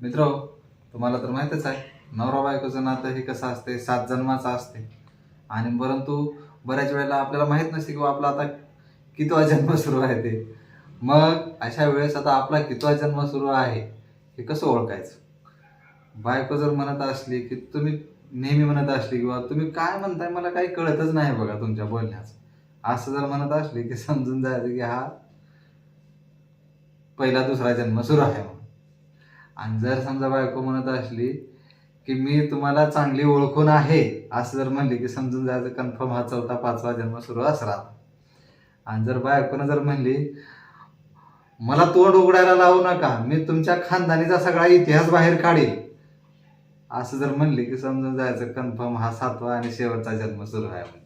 मित्र तुम्हाला तर माहीतच आहे नवरा बायकोचं नातं हे कसं असते? सात जन्माचं असते. आणि परंतु बऱ्याच वेळेला आपल्याला माहीत नसते की आपला आता कितवा जन्म सुरू आहे ते. मग अशा वेळेस आता आपला कितवा जन्म सुरू आहे हे कसं ओळखायचं? बायको जर म्हणत असली की तुम्ही नेहमी म्हणत असली किंवा तुम्ही काय म्हणताय मला काही कळतच नाही बघा तुमच्या बोलण्याचं. असं जर म्हणत असली की समजून जायचं की हा पहिला दुसरा जन्म सुरू आहे म्हणून. आणि जर समजा बायको म्हणत असली की मी तुम्हाला चांगली ओळखून आहे असं जर म्हणली की समजून जायचं कन्फर्म हा चौथा पाचवा जन्म सुरू असणार आणि जर बायकोनं जर म्हणली मला तोंड उघडायला लावू नका मी तुमच्या खानदानीचा सगळा इतिहास बाहेर काढेल. असं जर म्हणली की समजून जायचं कन्फर्म हा सातवा आणि शेवटचा जन्म सुरू आहे.